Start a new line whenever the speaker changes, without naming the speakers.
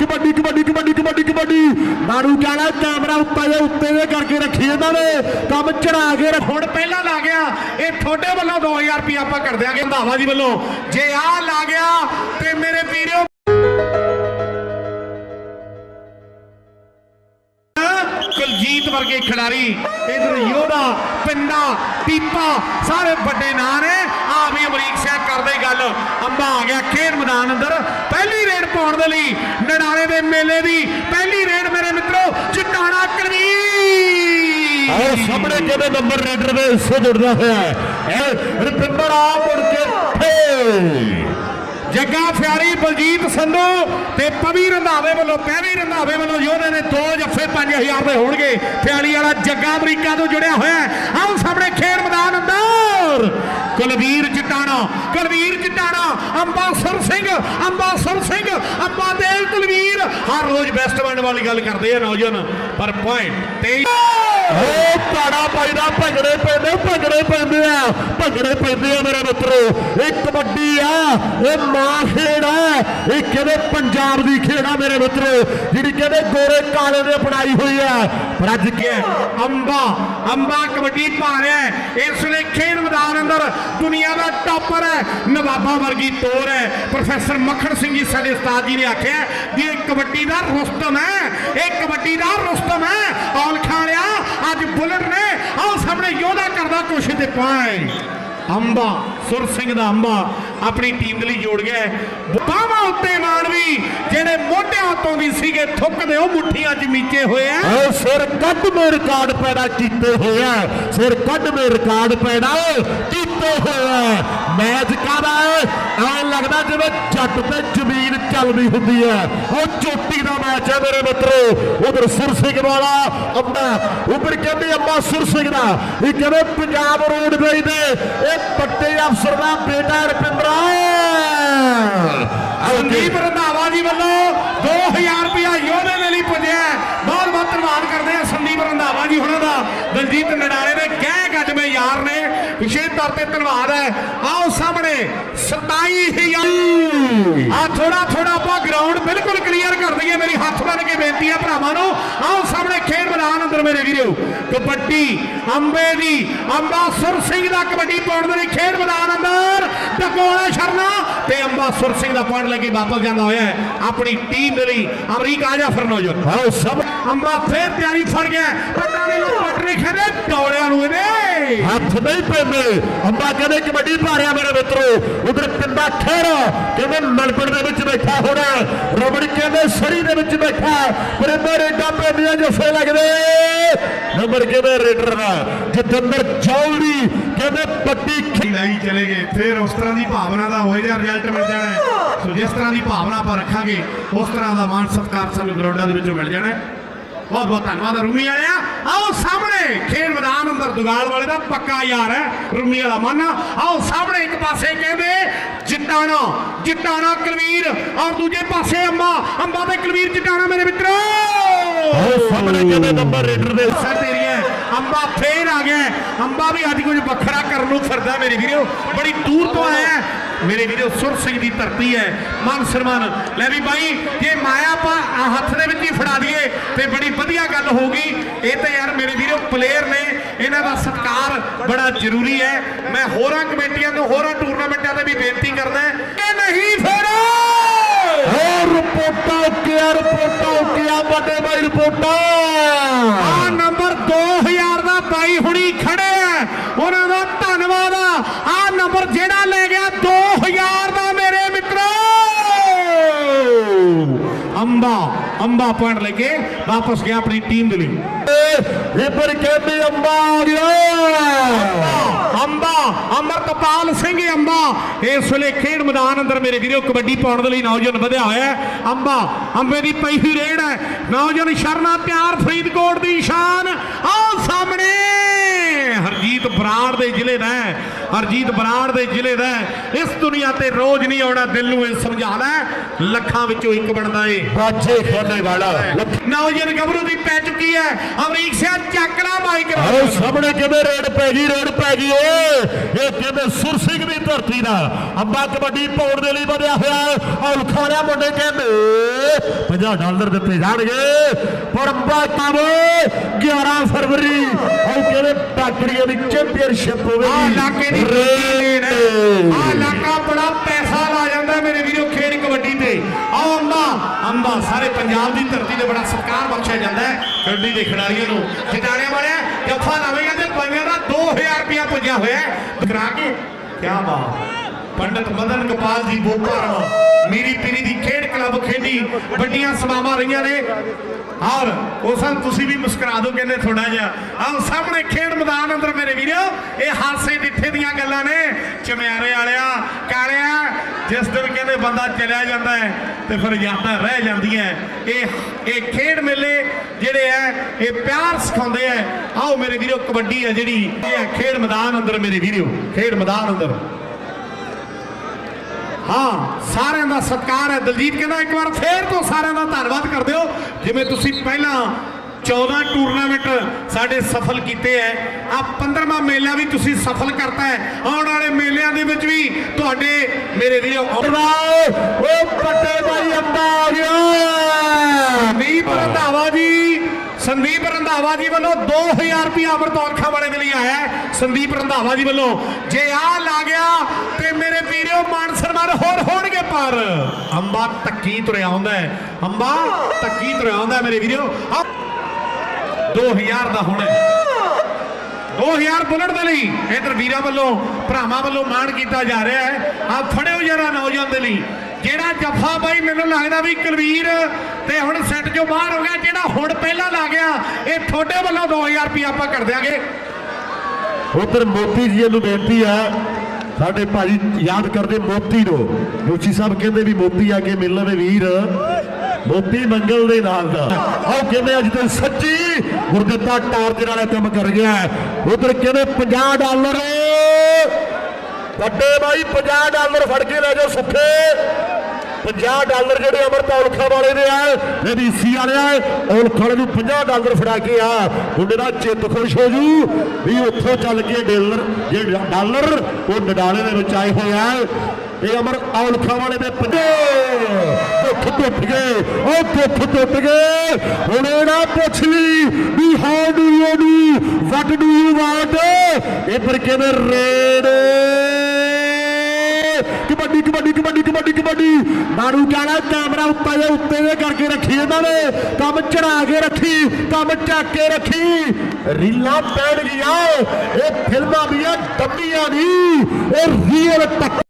ਕਬੱਡੀ ਕਬੱਡੀ ਕਬੱਡੀ ਕਬੱਡੀ ਕਬੱਡੀ। ਨਾਰੂ ਕਹਿੰਦਾ ਕੈਮਰਾ ਉੱਤੇ ਦੇ ਉੱਤੇ ਦੇ ਕਰਕੇ ਰੱਖੀ ਇਹਨਾਂ ਨੇ। ਕੰਮ ਚੜਾ ਕੇ
ਹੁਣ ਪਹਿਲਾਂ ਲਾ ਗਿਆ। ਇਹ ਤੁਹਾਡੇ ਵੱਲੋਂ 2000 ਰੁਪਏ ਆਪਾਂ ਕਰ ਦਿਆਂਗੇ ਰੰਧਾਵਾ ਜੀ ਵੱਲੋਂ। ਜੇ ਆ ਲਾ ਗਿਆ, ਤੇ ਮੇਰੇ ਵੀਰੋ ਕੁਲਜੀਤ ਵਰਗੇ ਖਿਡਾਰੀ ਇਧਰ ਯੋਧਾ, ਪਿੰਡਾ, ਟੀਪਾ, ਸਾਰੇ ਵੱਡੇ ਨਾਂ ਨੇ। ਆ ਵੀ ਅਮਰੀਕ ਸਿੰਘ ਕਰਦੇ ਗੱਲ। ਅੰਬਾ ਆ ਗਿਆ ਖੇਡ ਮੈਦਾਨ ਅੰਦਰ। ਪਹਿਲੀ ਰੇਡ ਪਾਉਣ ਦੇ ਲਈ ਨਡਾਲੇ ਦੇ ਮੇਲੇ ਦੀ ਪਹਿਲੀ ਰੇਡ ਮੇਰੇ ਮਿੱਤਰੋ, ਚਟਾਣਾ ਕਰਵੀ
ਆਹ ਸਾਹਮਣੇ ਕਿਹਦੇ ਨੰਬਰ ਰੇਡਰ ਦੇ ਹਿੱਸੇ ਜੁੜਦਾ ਹੋਇਆ ਹੈ। ਇਹ ਰੁਪਿੰਦਰ ਆ ਮੁੜ ਕੇ ਫੇ
ਜੱਗਾ ਫਿਆਰੀ ਬਲਜੀਤ ਸੰਧੂ ਤੇ ਪਵੀ ਰੰਧਾਵੇ ਵੱਲੋਂ ਪਹਿਵੀ ਰੰਧਾਵੇ ਵੱਲੋਂ ਯੋਧੇ ਨੇ ਦੋ ਜੱਫੇ 5000 ਦੇ ਹੋਣਗੇ ਫਿਆਰੀ ਵਾਲਾ ਜੱਗਾ ਅਮਰੀਕਾ ਤੋਂ ਜੁੜਿਆ ਹੋਇਆ ਹੈ। ਆਓ ਸਾਹਮਣੇ ਖੇਡ ਮੈਦਾਨ ਅੰਦਰ। ਕੁਲਵੀਰ ਚਟਾਣਾ ਕੁਲਵੀਰ ਚਟਾਣਾ, ਅੰਬਾਸਰ ਸਿੰਘ ਅੰਬਾ ਅੰਬਾਸਰ ਸਿੰਘ ਅੰਬਾ ਦੇਵ ਕੁਲਵੀਰ। ਹਰ ਰੋਜ਼ ਬੈਸਟ ਬੈਂਡ ਵਾਲੀ ਗੱਲ ਕਰਦੇ ਆ ਨੌਜਵਾਨ, ਪਰ ਪੁਆਇੰਟ 23
ਉਹ ਪਾੜਾ ਪੈਦਾ ਭੰਗੜੇ ਪੈਂਦੇ, ਭਗੜੇ ਪੈਂਦੇ ਆ। ਭਗੜੇ ਪੈਂਦੇ ਆ ਮੇਰੇ ਮਿੱਤਰੋ। ਇਹ ਕਬੱਡੀ ਆ, ਇਹ ਮਾਂ ਖੇਡ ਆ। ਇਹ ਕਿਹਦੇ ਪੰਜਾਬ ਦੀ ਖੇਡ ਆ ਮੇਰੇ ਮਿੱਤਰੋ, ਜਿਹੜੀ ਕਹਿੰਦੇ ਗੋਰੇ ਕਾਲੇ ਨੇ ਬਣਾਈ ਹੋਈ ਆ। ਪਰ ਅੱਜ ਕੀ
ਅੰਬਾ ਅੰਬਾ ਕਬੱਡੀ ਪਾ ਰਿਹਾ ਇਸ ਵੇਲੇ ਖੇਡ ਮੈਦਾਨ ਅੰਦਰ ਦੁਨੀਆ ਦਾ ਟਾਪਰ ਹੈ। ਨਵਾਬਾ ਵਰਗੀ ਤੋਰ ਹੈ। ਪ੍ਰੋਫੈਸਰ ਮੱਖਣ ਸਿੰਘ ਜੀ ਸਾਡੇ ਉਸਤਾਦ ਜੀ ਨੇ ਆਖਿਆ ਕਿ ਇਹ ਕਬੱਡੀ ਦਾ ਰੁਸਤਮ ਹੈ। ਇਹ ਕਬੱਡੀ ਦਾ ਰੁਸਤਮ ਹੈ। ਔਲਖਾਂ ਵਾਲਿਆ ਅੱਜ ਬੁਲਟ ਨੇ ਆਹ ਸਾਹਮਣੇ ਯੋਧਾ ਕਰਦਾ ਕੋਸ਼ਿਸ਼ ਤੇ ਪਾਏ ਅੰਬਾ, ਸੁਰ ਸਿੰਘ ਦਾ ਅੰਬਾ ਆਪਣੀ ਟੀਮ ਦੇ ਲਈ ਜੋੜ ਗਿਆ ਹੈ। ਬਾਹਾਂ ਉੱਤੇ ਮਾਨਵੀ, ਜਿਹੜੇ ਮੋਢਿਆਂ ਉੱਤੋਂ ਦੀ ਸੀਗੇ ਥੁੱਕਦੇ ਉਹ ਮੁੱਠੀਆਂ 'ਚ ਮੀਚੇ ਹੋਏ ਆ।
ਓ ਸਿਰ ਕੱਢ ਮੇ ਰਿਕਾਰਡ ਪੈਦਾ ਕੀਤੇ ਹੋਇਆ ਸਿਰ ਕੱਢ ਮੇ ਰਿਕਾਰਡ ਪੈਦਾ ਕੀਤੇ ਹੋਇਆ ਮੈਚ ਕਾਦਾ ਐ ਲੱਗਦਾ ਜਿਵੇਂ ਜੱਟ ਤੇ ਜ਼ਮੀਨ ਚੱਲਦੀ ਹੁੰਦੀ ਹੈ ਉਹ ਚੋਟੀ ਦਾ ਮੈਚ ਹੈ ਮੇਰੇ ਮਿੱਤਰੋ। ਉਧਰ ਸੁਰ ਸਿੰਘ ਵਾਲਾ ਅੰਬਾ ਉਧਰ ਕਹਿੰਦੇ ਅੰਬਾ ਸੁਰ ਸਿੰਘ ਦਾ। ਇਹ ਕਹਿੰਦੇ ਪੰਜਾਬ ਰੋਡਵੇਜ਼ ਦੇ ਇਹ ਪੱਟੇ ਅਫਸਰ ਦਾ ਬੇਟਾ ਰਪਿੰਦਰਾ।
ਸੰਦੀਪ ਰੰਧਾਵਾ ਜੀ ਵੱਲੋਂ 2000 ਰੁਪਇਆ ਯੋਧੇ ਦੇ ਲਈ ਪੁੱਜਿਆ ਬਹੁਤ ਬਹੁਤ ਧੰਨਵਾਦ ਕਰਦੇ ਆ ਸੰਦੀਪ ਰੰਧਾਵਾ ਜੀ ਹੁਣਾਂ ਦਾ, ਦਲਜੀਤ ਨਡਾਰੇ ਦੇ। ਕਹਿ ਗੱਜ ਮੇ ਯਾਰ ਨੇ, ਵਿਸ਼ੇਸ਼ ਤੌਰ ਤੇ ਧੰਨਵਾਦ ਹੈ। ਆਓ ਸਾਹਮਣੇ 27000 ਆ ਥੋੜਾ ਥੋੜਾ ਆਪਾਂ ਗਰਾਊਂਡ ਬਿਲਕੁਲ ਕਲੀਅਰ ਕਰ ਦਈਏ। ਮੇਰੀ ਹੱਥ ਬੰਨ ਕੇ ਬੇਨਤੀ ਹੈ ਭਰਾਵਾਂ ਨੂੰ। ਆਓ ਸਾਹਮਣੇ ਖੇਡ ਮੈਦਾਨ ਅੰਦਰ ਮੇਰੇ ਵੀਰੋ। ਕਬੱਡੀ, ਅੰਬੇ ਦੀ ਅੰਬਾ ਸੁਰ ਸਿੰਘ ਦਾ ਕਬੱਡੀ ਪਾਉਣ ਦੇ ਲਈ ਖੇਡ ਮੈਦਾਨ ਅੰਦਰ। ਟਕੋਲਾ ਸ਼ਰਨਾ। ਤੇ ਅੰਬਾ ਸੁਰ ਸਿੰਘ ਦਾ ਪੁਆਇੰਟ ਲੈ ਕੇ ਵਾਪਸ ਜਾਂਦਾ ਹੋਇਆ ਹੈ। ਆਪਣੀ ਟੀਮ ਦੇ ਲਈ ਅਮਰੀਕਾ ਆ ਜਾ ਫਿਰ ਨੌਜਵਾਨ।
ਆਓ ਸਭ।
ਅੰਬਾ ਫੇਰ ਤਿਆਰੀ ਫੜ ਗਿਆ ਪਤਾ ਨਹੀਂ ਲੋਕ ਪਟਨੇ ਖੇਦੇ ਟੌਲਿਆਂ ਨੂੰ ਇਹਦੇ
ਹੱਥ ਨਹੀਂ ਪੈਂਦੇ। ਅੰਬਾ ਕਹਿੰਦੇ ਕਬੱਡੀ ਪਾ ਰਿਹਾ ਮੇਰੇ ਮਿੱਤਰੋ ਉਧਰ ਪਿੰਡਾ ਖੇਰ ਕਹਿੰਦੇ ਮਲਪੜ ਦੇ ਵਿੱਚ ਬੈਠਾ ਹੋਣਾ ਰਬੜ ਕਹਿੰਦੇ ਸਰੀ ਦੇ ਵਿੱਚ ਬੈਠਾ ਪਰ ਮੇਰੇ ਡੱਬੇ ਦੀਆਂ ਜੱਫੇ ਲੱਗਦੇ। ਨੰਬਰ ਕਿਵੇਂ ਰੇਡਰ ਦਾ ਜਤਿੰਦਰ ਚੌਧਰੀ ਕਹਿੰਦੇ ਪੱਟੀ
ਨਹੀਂ ਚਲੇ ਗਏ। ਫਿਰ ਉਸ ਤਰ੍ਹਾਂ ਦੀ ਭਾਵਨਾ ਦਾ ਹੋਏ ਜਿਹਾ ਰਿਜ਼ਲਟ ਮਿਲ ਜਾਣਾ ਹੈ। ਸੋ ਜਿਸ ਤਰ੍ਹਾਂ ਦੀ ਭਾਵਨਾ ਆਪਾਂ ਰੱਖਾਂਗੇ ਉਸ ਤਰ੍ਹਾਂ ਦਾ ਮਾਨ ਸਤਿਕਾਰ ਸਾਨੂੰ ਗਰਾਊਂਡਾਂ ਦੇ ਵਿੱਚੋਂ ਮਿਲ ਜਾਣਾ ਹੈ। ਬਹੁਤ ਬਹੁਤ ਧੰਨਵਾਦ ਰੂਮੀ ਵਾਲਿਆ। ਆਓ ਸਾਹਮਣੇ ਖੇਡ ਮੈਦਾਨ ਅੰਦਰ ਦੁਗਾਲ ਵਾਲੇ ਦਾ ਪੱਕਾ ਯਾਰ ਹੈ। ਰੂਮੀ ਵਾਲਾ ਮਾਨਾ ਆਓ ਸਾਹਮਣੇ ਇੱਕ ਪਾਸੇ ਕਹਿੰਦੇ ਜਿੱਟਾਣਾ ਜਿੱਟਾਣਾ ਕੁਲਵੀਰ ਔਰ ਦੂਜੇ ਪਾਸੇ ਅੰਬਾ। ਅੰਬਾ ਤੇ ਕੁਲਵੀਰ ਜਿੱਟਾਣਾ ਮੇਰੇ ਮਿੱਤਰੋ।
ਆਓ ਸਾਹਮਣੇ ਕਹਿੰਦੇ ਨੰਬਰ ਰੇਡਰ ਦੇ।
ਹੈ ਅੰਬਾ ਫੇਰ ਆ ਗਿਆ। ਅੰਬਾ ਵੀ ਅੱਜ ਕੁਝ ਵੱਖਰਾ ਕਰਨ ਨੂੰ ਫਿਰਦਾ ਮੇਰੇ ਵੀਰੋ। ਬੜੀ ਦੂਰ ਤੋਂ ਆਇਆ ਹੈ। ਮੇਰੇ ਵੀਰੋ ਸੁਰ ਸਿੰਘ ਦੀ ਧਰਤੀ ਹੈ। ਮਾਨ ਸਨਮਾਨ। ਲੈ ਵੀ ਬਾਈ ਜੇ ਮਾਇਆ ਪਾ ਹੱਥ ਦੇ ਵਿੱਚ ਹੀ ਫੜਾ ਦਈਏ ਤੇ ਬੜੀ ਵਧੀਆ ਗੱਲ ਹੋਊਗੀ ਇਹ ਤਾਂ ਯਾਰ ਮੇਰੇ ਵੀਰੋ ਪਲੇਅਰ ਨੇ। ਇਹਨਾਂ ਦਾ ਸਤਿਕਾਰ ਬੜਾ ਜ਼ਰੂਰੀ ਹੈ। ਮੈਂ ਹੋਰਾਂ ਕਮੇਟੀਆਂ ਤੋਂ ਹੋਰਾਂ ਟੂਰਨਾਮੈਂਟਾਂ ਤੇ ਵੀ ਬੇਨਤੀ ਕਰਦਾ ਇਹ ਨਹੀਂ ਫਿਰ!
ਹੋਰ ਰਿਪੋਰਟਾਂ ਕਿਆ ਰਿਪੋਰਟਾਂ ਕਿਆ ਵੱਡੇ ਬਾਈ ਰਿਪੋਰਟਾਂ।
ਆ ਨੰਬਰ 2000 ਦਾ ਬਾਈ ਹੁਣੀ ਖੜੇ ਆ। ਉਹਨਾਂ ਦਾ ਧੰਨਵਾਦ ਆ। ਆ ਨੰਬਰ ਜਿਹੜਾ ਲੈ ਗਿਆ 2000 ਦਾ ਮੇਰੇ ਮਿੱਤਰੋ। ਅੰਬਾ ਅੰਬਾ ਪੁਆਇੰਟ ਲੈ ਕੇ ਵਾਪਸ ਗਿਆ ਆਪਣੀ ਟੀਮ ਦੇ ਲਈ।
ਇਹ ਪਰ ਕਹਿੰਦੇ ਅੰਬਾ ਆ ਗਿਆ।
ਅੰਬਾ ਅਮਰਤਪਾਲ ਸਿੰਘ ਅੰਬਾ। ਇਸ ਵੇਲੇ ਖੇਡ ਮੈਦਾਨ ਅੰਦਰ ਮੇਰੇ ਵੀਰੋ ਕਬੱਡੀ ਪਾਉਣ ਦੇ ਲਈ ਨੌਜਵਾਨ ਵਧਿਆ ਹੋਇਆ ਅੰਬਾ ਅੰਬੇ ਦੀ ਪਈ ਹੋਈ ਰੇਡ ਹੈ। ਨੌਜਵਾਨ ਸ਼ਰਨਾ ਪਿਆਰ ਫਰੀਦਕੋਟ ਦੀ ਸ਼ਾਨ। ਆਹ ਸਾਹਮਣੇ ਹਰਜੀਤ ਬਰਾੜ ਦੇ ਜ਼ਿਲ੍ਹੇ ਦਾ ਹਰਜੀਤ ਬਰਾੜ ਦੇ ਜ਼ਿਲ੍ਹੇ ਦਾ। ਇਸ ਦੁਨੀਆ ਤੇ ਰੋਜ਼ ਨਹੀਂ ਆਉਣਾ ਦਿਲ ਨੂੰ ਇਹ ਸਮਝਾ ਲੈ। ਲੱਖਾਂ ਵਿੱਚੋਂ ਇੱਕ ਬਣਦਾ ਏ।
ਬਾਜੇ ਖੋਲੇ ਵਾਲਾ।
ਨੌਜਵਾਨ ਗੱਭਰੂ ਦੀ ਪੈ ਚੁੱਕੀ ਹੈ। ਅਮਰੀਕ ਸਿੰਘ ਚੱਕਲਾ ਮਾਈਕ
ਆਓ ਸਾਹਮਣੇ ਕਿਵੇਂ ਰੇਡ ਪੈ ਗਈ ਰੇਡ ਪੈ ਗਈ ਏ। ਇਹ ਕਿਵੇਂ ਸੁਰ ਸਿੰਘ ਦੀ ਧਰਤੀ ਦਾ। ਅੰਬਾ ਕਬੱਡੀ ਪਾਉਣ ਦੇ ਲਈ ਵਧਿਆ ਹੋਇਆ ਔਰ ਖਾਣਿਆ ਮੁੰਡੇ ਕਹਿੰਦੇ 50 ਡਾਲਰ ਦਿੱਤੇ ਜਾਣਗੇ। ਪਰ ਅੰਬਾ ਕਬ 11 ਫਰਵਰੀ ਉਹ ਕਹਿੰਦੇ ਟਾਕੜੀਆਂ ਦੀ ਚੈਂਪੀਅਨਸ਼ਿਪ ਹੋਵੇਗੀ।
ਆ ਇਲਾਕੇ ਦੀ
ਰੇਡ।
ਆ ਇਲਾਕਾ ਬੜਾ ਪੈਸਾ ਲਾ ਜਾਂਦਾ ਮੇਰੇ ਵੀਰੋ ਖੇਡ ਕਬੱਡੀ ਤੇ। ਆਓ ਅੰਬਾ ਅੰਬਾ, ਸਾਰੇ ਪੰਜਾਬ ਦੀ ਧਰਤੀ ਤੇ ਬੜਾ ਸਤਿਕਾਰ ਬਖਸ਼ਿਆ ਜਾਂਦਾ ਹੈ ਕਬੱਡੀ ਦੇ ਖਿਡਾਰੀਆਂ ਨੂੰ। ਖਿਡਾਰੀਆਂ ਵਾਲਿਆ ਜੱਫਾ ਲਾਵੇਂਗਾ ਤੇ ਪੰਜਾਂ ਦਾ 2000 ਰੁਪਇਆ ਪੁੱਜਿਆ ਹੋਇਆ ਕਰਾ ਕੇ। ਕੀ ਬਾਤ। ਪੰਡਤ ਮਦਨ ਗੋਪਾਲ ਜੀ ਬੋਪਰ ਮੀਰੀ ਪੀਰੀ ਦੀ ਖੇਡ ਕਲੱਬ ਖੇਡੀ, ਵੱਡੀਆਂ ਸਮਾਵਾਂ ਰਹੀਆਂ ਨੇ। ਔਰ ਉਹ ਸਨ, ਤੁਸੀਂ ਵੀ ਮੁਸਕਰਾ ਦਿਓ ਕਹਿੰਦੇ ਥੋੜਾ ਜਿਹਾ। ਆਹ, ਸਾਹਮਣੇ ਖੇਡ ਮੈਦਾਨ ਅੰਦਰ ਮੇਰੇ ਵੀਰੋ, ਇਹ ਹਾਸੇ ਡਿੱਠੇ ਦੀਆਂ ਗੱਲਾਂ ਨੇ। ਚਮਿਆਰੇ ਵਾਲਿਆ, ਕਾਲਿਆ, ਜਿਸ ਦਿਨ ਕਹਿੰਦੇ ਬੰਦਾ ਚਲਿਆ ਜਾਂਦਾ ਹੈ ਤੇ ਫਿਰ ਯਾਦਾਂ ਰਹਿ ਜਾਂਦੀਆਂ ਇਹ ਇਹ ਖੇਡ ਮੇਲੇ ਜਿਹੜੇ ਐ ਇਹ ਪਿਆਰ ਸਿਖਾਉਂਦੇ ਐ ਆਓ ਮੇਰੇ ਵੀਰੋ, ਕਬੱਡੀ ਹੈ ਜਿਹੜੀ, ਇਹ ਖੇਡ ਮੈਦਾਨ ਅੰਦਰ ਮੇਰੇ ਵੀਰੋ, ਖੇਡ ਮੈਦਾਨ ਅੰਦਰ। ਹਾਂ, ਸਾਰਿਆਂ ਦਾ ਸਤਿਕਾਰ ਹੈ। ਦਲਜੀਤ ਕਹਿੰਦਾ ਇੱਕ ਵਾਰ ਫੇਰ ਤੋਂ ਸਾਰਿਆਂ ਦਾ ਧੰਨਵਾਦ ਕਰ ਦਿਓ ਜਿਵੇਂ ਤੁਸੀਂ ਪਹਿਲਾਂ 14 ਟੂਰਨਾਮੈਂਟ ਸਾਡੇ ਸਫਲ ਕੀਤੇ ਐ ਆ 15ਵਾਂ ਮੇਲਾ ਵੀ ਤੁਸੀਂ ਸਫਲ ਕਰਤਾ ਹੈ। ਆਉਣ ਵਾਲੇ ਮੇਲਿਆਂ ਦੇ ਵਿੱਚ ਵੀ ਤੁਹਾਡੇ ਮੇਰੇ ਵੀਰੋ
ਉਹ ਪੱਟੇ ਭਾਈ ਅੰਬਾ ਆ ਗਿਆ।
ਸੰਦੀਪ ਰੰਧਾਵਾ ਜੀ ਵੱਲੋਂ 2000 ਰੁਪਏ ਅਮਰਤੌਰ ਖਾਂ ਵਾਲੇ ਦੇ ਲਈ ਆਇਆ ਹੈ। ਸੰਦੀਪ ਰੰਧਾਵਾ ਜੀ ਵੱਲੋਂ। ਜੇ ਆ ਲਾ ਗਿਆ, ਤੇ ਮੇਰੇ ਵੀਰੋ ਮਾਨ ਸਨਮਾਨ ਹੋਰ ਹੋਣਗੇ ਪਰ। ਅੰਬਾ ਤੱਕੀ ਤੁਰਿਆ ਆਉਂਦਾ ਹੈ। ਅੰਬਾ ਤੱਕੀ ਤੁਰਿਆ ਆਉਂਦਾ ਮੇਰੇ ਵੀਰੋ। 2000 ਦਾ ਹੁਣ 2000 ਬੁਲਟ ਦੇ ਲਈ ਇਧਰ ਵੀਰਾਂ ਵੱਲੋਂ, ਭਰਾਵਾਂ ਵੱਲੋਂ ਮਾਣ ਕੀਤਾ ਜਾ ਰਿਹਾ ਹੈ। ਆ ਫੜਿਓ ਜਰਾ ਨੌਜਵਾਨ ਦੇ ਲਈ। ਜਿਹੜਾ ਜਫ਼ਾ ਬਾਈ, ਮੈਨੂੰ ਲੱਗਦਾ ਵੀ ਕੁਲਵੀਰ ਤੇ ਹੁਣ ਸੈੱਟ ਚੋਂ ਬਾਹਰ ਹੋ ਗਿਆ, ਜਿਹੜਾ ਹੁਣ ਪਹਿਲਾਂ ਲਾ ਗਿਆ, ਇਹ ਤੁਹਾਡੇ ਵੱਲੋਂ 2000 ਰੁਪਏ ਆਪਾਂ ਕਰ ਦਿਆਂਗੇ।
ਉਧਰ ਮੋਤੀ ਜੀ ਨੂੰ ਬੇਨਤੀ ਹੈ ਸਾਡੇ ਭਾਜੀ ਯਾਦ ਕਰਦੇ ਮੋਤੀ ਨੂੰ। ਜੋਸ਼ੀ ਸਾਹਿਬ ਕਹਿੰਦੇ ਵੀ ਮੋਤੀ ਆ ਕੇ ਮਿਲ ਲਵੇ ਵੀਰ। ਮੋਤੀ ਮੰਗਲ ਦੇ ਨਾਲ ਦਾ। ਆਓ ਕਹਿੰਦੇ ਅੱਜ ਤੇ ਸੱਚੀ ਗੁਰਦਿੱਤਾ ਟਾਰਚ ਨਾਲ ਕੰਮ ਕਰ ਗਿਆ। ਉਧਰ ਕਹਿੰਦੇ 50 ਡਾਲਰ। ਵੱਡੇ ਬਾਈ 50 ਡਾਲਰ ਫੜ ਕੇ ਲੈ ਜਾਓ ਸੁੱਖੇ। 50 ਡਾਲਰ ਜਿਹੜੇ ਅਮਰਤ ਔਲਖਾ ਵਾਲੇ ਦੇ ਆ ਇਹ ਡੀਸੀ ਵਾਲੇ ਔਲਖਾ ਵਾਲੇ ਨੂੰ 50 ਡਾਲਰ ਫੜਾ ਕੇ ਆ। ਮੁੰਡੇ ਦਾ ਚਿੱਤ ਖੁਸ਼ ਹੋ ਜੂ ਵੀ ਉੱਥੋਂ ਚੱਲ ਕੇ ਡਾਲਰ ਜੇ ਡਾਲਰ, ਉਹ ਨਡਾਲੇ ਦੇ ਵਿੱਚ ਆਏ ਹੋਏ ਆ। ਇਹ ਅਮਰ ਔਲਖਾ ਵਾਲੇ ਦੇ ਪੰਜੇ। ਦੁੱਖ ਟੁੱਟ ਗਏ, ਉਹ ਦੁੱਖ ਟੁੱਟ ਗਏ। ਹੁਣ ਇਹ ਨਾ ਪੁੱਛ ਲਈ ਵੀ how do you do what do you want ਇਹ ਪਰ ਕਹਿੰਦੇ ਰੇਡ? ਕਬੱਡੀ ਕਬੱਡੀ ਕਬੱਡੀ ਕਬੱਡੀ ਕਬੱਡੀ। ਨਾਰੂ ਕਹਿੰਦਾ ਕੈਮਰਾ ਉੱਤੇ ਦੇ ਉੱਤੇ ਦੇ ਕਰਕੇ ਰੱਖੀ ਇਹਨਾਂ ਨੇ। ਕੰਮ ਚੜਾ ਕੇ ਰੱਖੀ, ਕੰਮ ਚੱਕ ਕੇ ਰੱਖੀ। ਰੀਲਾਂ ਪੈਣ ਗਿਆ ਇਹ ਫਿਲਮਾਂ ਦੀਆਂ ਡੰਮੀਆਂ ਨਹੀਂ ਇਹ ਰੀਅਲ ਟੱਕਰ